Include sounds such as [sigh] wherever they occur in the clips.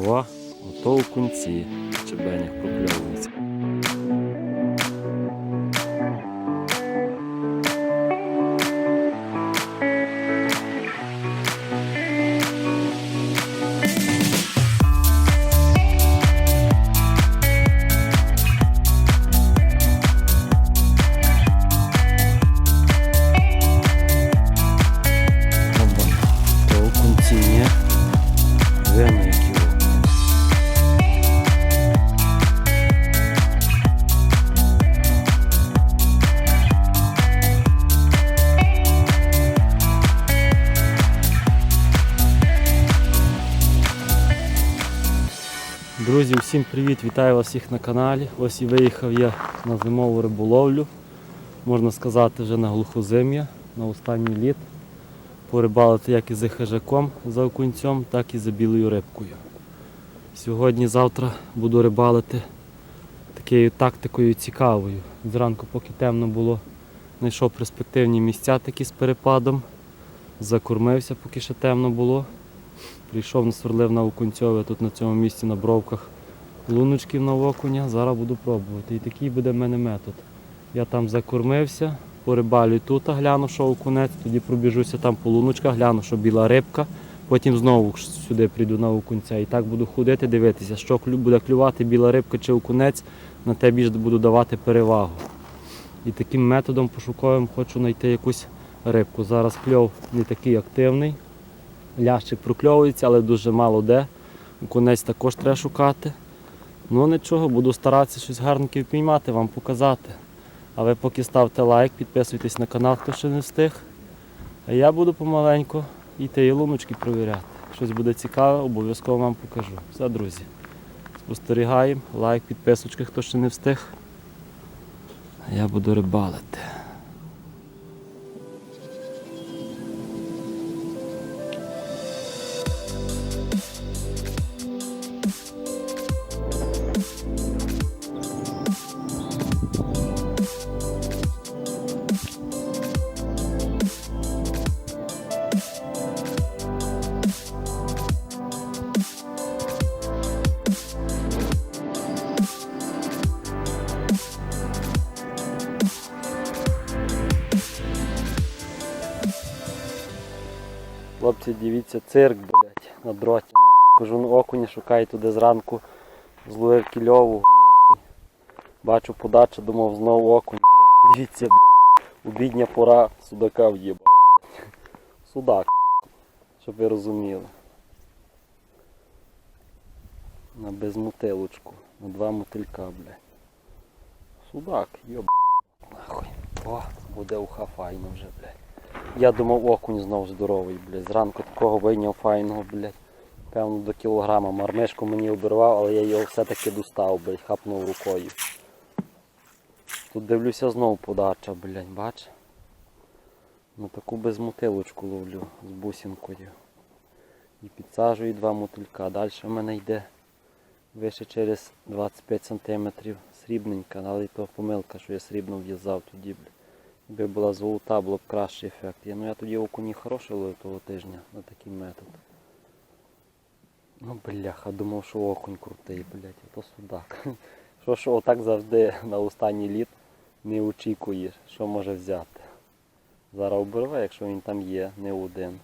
О, ото у кінці чебенях прокльовується. Друзі, всім привіт! Вітаю вас всіх на каналі. Ось і виїхав я на зимову риболовлю. Можна сказати, вже на глухозим'я, на останній літ. Порибалити як і за хижаком за окунцем, так і за білою рибкою. Сьогодні, завтра буду рибалити такою тактикою цікавою. Зранку, поки темно було, знайшов перспективні місця такі з перепадом. Закормився, поки ще темно було. Прийшов, насверлив на окунцьове тут на цьому місці на бровках луночків на окуня. Зараз буду пробувати. І такий буде в мене метод. Я там закормився, порибалю тут, гляну, що окунець, тоді пробіжуся там по луночках, гляну, що біла рибка. Потім знову сюди прийду на окунця. І так буду ходити, дивитися, що буде клювати біла рибка чи окунець, на те більш буду давати перевагу. І таким методом пошуковим хочу знайти якусь рибку. Зараз кльов не такий активний. Лящик прокльовується, але дуже мало де. Окунець також треба шукати. Ну нічого, буду старатися щось гарненьке впіймати, вам показати. А ви поки ставте лайк, підписуйтесь на канал, хто ще не встиг. А я буду помаленьку йти і луночки провіряти. Щось буде цікаве, обов'язково вам покажу. Все, друзі. Спостерігаємо, лайк, підписочки, хто ще не встиг. А я буду рибалити. Хлопці, дивіться, цирк, блядь, на дроті. Кажу, ну окуні шукаю туди зранку. Зловив кільову. Бачу подача, думав знову окунь, блядь. Дивіться, блядь. Обідня пора судака в'їбав. Судак, щоб ви розуміли. На безмотилочку. На два мотилька, блядь. Судак, йоб. Нахуй. О, буде уха файно вже, блядь. Я думав окунь знову здоровий, блядь. Зранку такого вийняв файного, блядь. Певно до кілограма. Мармишку мені обірвав, але я його все-таки достав, блядь, хапнув рукою. Тут дивлюся знову подача, блядь, бач? На таку безмотилочку ловлю з бусинкою. І підсаджую два мотилька. Далі в мене йде вище через 25 см срібненька, але то помилка, що я срібно в'язав тоді, блядь. Якби була золота, було б кращий ефект. Я, ну я тоді окуні хороший ловив того тижня на такий метод. Ну бляха, думав, що окунь крутий, блядь, то судак. [laughs] Що що отак завжди на останній літ не очікуєш, що може взяти. Зараз оберве, якщо він там є, не один.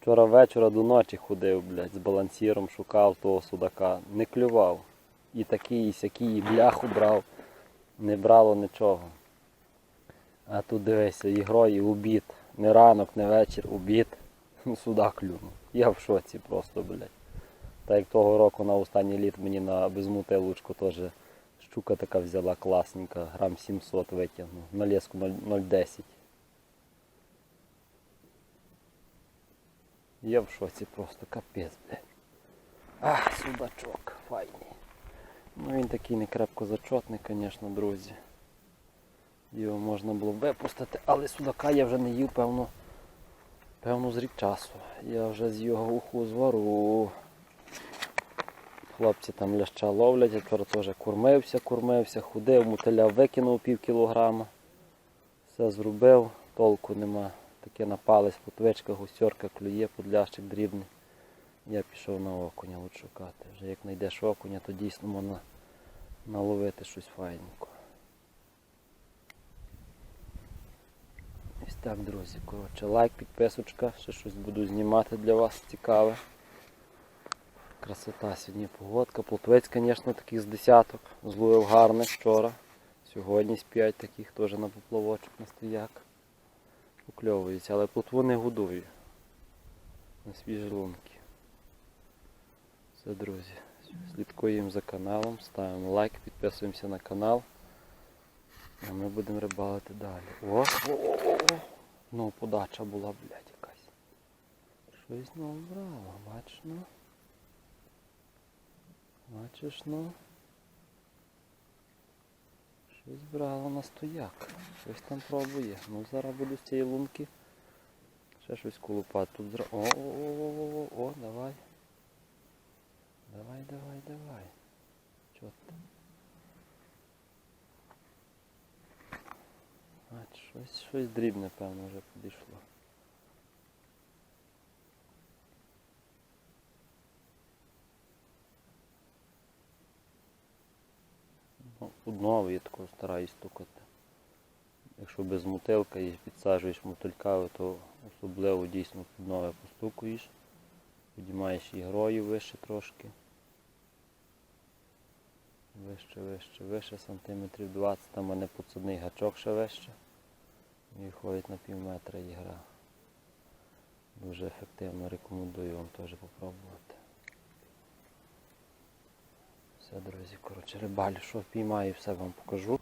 Вчора вечора до ночі ходив, блядь, з балансіром шукав того судака. Не клював. І такий, і сякий, і бляху брав. Не брало нічого. А тут дивися, ігро і обід. Не ранок, не вечір, обід. [laughs] Ну, Сюди клюнув. Я в шоці просто, блядь. Та як того року на останній літ мені на безмутилочку теж щука така взяла класненька, грам 700 витягнув. На леску 0,10. Я в шоці просто капець, блядь. Ах, судачок, файний. Ну він такий не крепко зачотний, звісно, друзі. Його можна було випустити, але судака я вже не їв, певно, певно з рік часу. Я вже з його уху звору. Хлопці там ляща ловлять, я вчора теж кормився, кормився, ходив, мотиля викинув пів кілограма. Все зробив, толку нема. Таке напались, потвичка, гусьорка, клює, подлящик дрібний. Я пішов на окуня от шукати. Вже як знайдеш окуня, то дійсно можна наловити щось файненько. Ось так, друзі. Коротше, лайк, підписочка, ще щось буду знімати для вас цікаве. Красота сьогодні погодка. Плотвець, звісно, таких з десяток. Зловив гарних вчора. Сьогодні з п'ять таких теж на поплавочок на стояк. Укльовується, але плотву не годую. На свіжі лунки. Все, друзі. Слідкуємо за каналом, ставимо лайк, підписуємося на канал. А ми будемо рибалити далі. О, о, о, о, о. Ну, подача була, блядь, якась. Щось ну брало, бачиш, ну. Бачиш, ну. Щось брало на стояк. Щось там пробує. Ну зараз буду з цієї лунки. Ще щось колупати. Тут зра... О, о, о, о, о, о, давай. Давай, давай, давай. Щось, щось дрібне, певно, вже підійшло. Ну, Одного я такого стараюсь стукати. Якщо без мотилка і підсаджуєш мотильками, то особливо дійсно під нове постукуєш. Підіймаєш і грою вище трошки. Вище, вище, вище, сантиметрів 20, там у мене подсадний гачок ще вище. І виходить на пів метра і гра. Дуже ефективно рекомендую вам теж попробувати. Все, друзі, коротше, рибалю, що впіймаю, все вам покажу.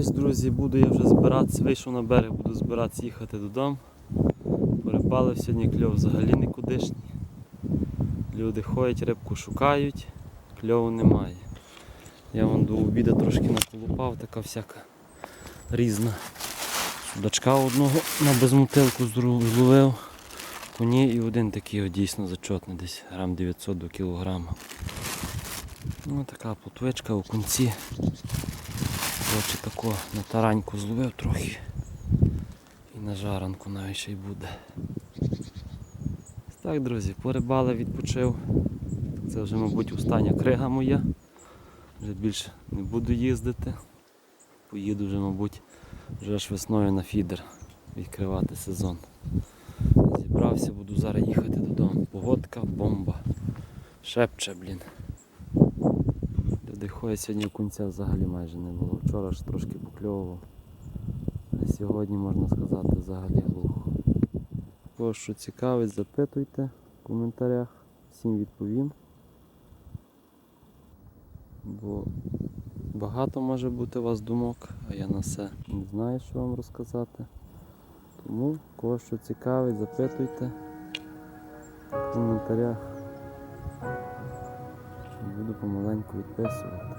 Ось, друзі, буду я вже збиратися, вийшов на берег, буду збиратися їхати додому. Порибалив сьогодні кльов взагалі нікудишній. Люди ходять, рибку шукають, кльову немає. Я вон до обіду трошки наколупав, така всяка різна. Судачка одного на безмотилку зловив. Коні і один такий дійсно зачотний, десь грам 900 до кілограма. Ну така плотвичка у кінці. Коротше тако на тараньку зловив трохи. І на жаранку навіть ще й буде. Так, друзі, порибали, відпочив. Це вже, мабуть, остання крига моя. Вже більше не буду їздити. Поїду вже, мабуть, вже аж весною на фідер відкривати сезон. Зібрався, буду зараз їхати додому. Погодка, бомба. Шепче, блін. Ходять сьогодні кунця взагалі майже не було. Вчора ж трошки покльовував. А сьогодні можна сказати взагалі глухо. Кого що цікавить, запитуйте в коментарях. Всім відповім. Бо багато може бути у вас думок, а я на все не знаю, що вам розказати. Тому кого що цікавить, запитуйте в коментарях. Буду помаленьку відписувати.